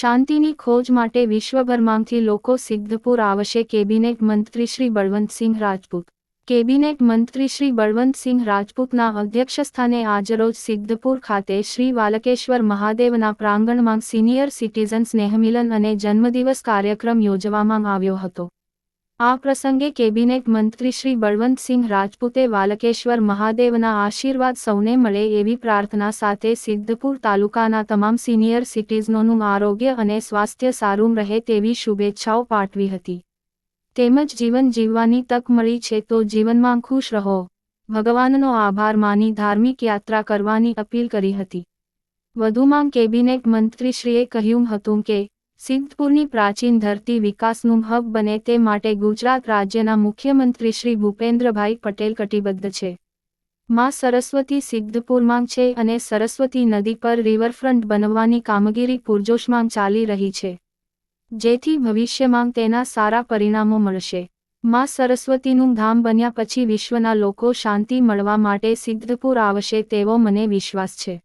શાંતિની ખોજ માટે વિશ્વભરમાંથી લોકો સિદ્ધપુર આવશે. કેબિનેટ મંત્રી શ્રી બળવંતસિંહ રાજપૂત. કેબિનેટ મંત્રી શ્રી બળવંતસિંહ રાજપૂતના અધ્યક્ષસ્થાને આજરોજ સિદ્ધપુર ખાતે શ્રી વાલકેશ્વર મહાદેવના પ્રાંગણમાં સિનિયર સિટીઝન સ્નેહમિલન અને જન્મદિવસ કાર્યક્રમ યોજવામાં આવ્યો હતો. આ પ્રસંગે કેબિનેટ મંત્રી શ્રી બળવંતસિંહ રાજપૂતે વાલકેશ્વર મહાદેવના આશીર્વાદ સૌને મળે એવી પ્રાર્થના સાથે સિદ્ધપુર તાલુકાના તમામ સિનિયર સિટીઝનોનું આરોગ્ય અને સ્વાસ્થ્ય સારું રહે તેવી શુભેચ્છાઓ પાઠવી હતી. તેમજ જીવન જીવવાની તક મળી છે તો જીવનમાં ખુશ રહો. ભગવાનનો આભાર માની ધાર્મિક યાત્રા કરવાની અપીલ કરી હતી. વધુમાં કેબિનેટ મંત્રીશ્રીએ કહ્યું હતું કે સિદ્ધપુરની પ્રાચીન ધરતી વિકાસનું હબ બને તે માટે ગુજરાત રાજ્યના મુખ્યમંત્રી શ્રી ભૂપેન્દ્રભાઈ પટેલ કટિબદ્ધ છે. માં સરસ્વતી સિદ્ધપુરમાં છે અને સરસ્વતી નદી પર રિવરફ્રન્ટ બનવાની કામગીરી પૂરજોશમાં ચાલી રહી છે. જેથી ભવિષ્યમાં તેના સારા પરિણામો મળશે. માં સરસ્વતીનું ધામ બન્યા પછી વિશ્વના લોકો શાંતિ મળવા માટે સિદ્ધપુર આવશે તેવો મને વિશ્વાસ છે.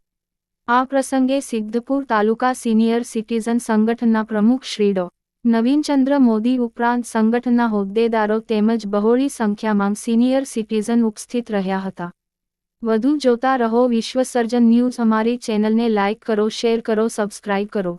આ પ્રસંગે સિદ્ધપુર તાલુકા સિનિયર સિટીઝન સંગઠનના પ્રમુખ શ્રી ડો. નવીનચંદ્ર મોદી ઉપરાંત સંગઠનના હોદ્દેદારો તેમજ બહોળી સંખ્યામાં સિનિયર સિટીઝન ઉપસ્થિત રહ્યા હતા. વધુ જોતા રહો વિશ્વસર્જન ન્યૂઝ અમારી ચેનલને લાઇક કરો, શેર કરો, સબસ્ક્રાઇબ કરો.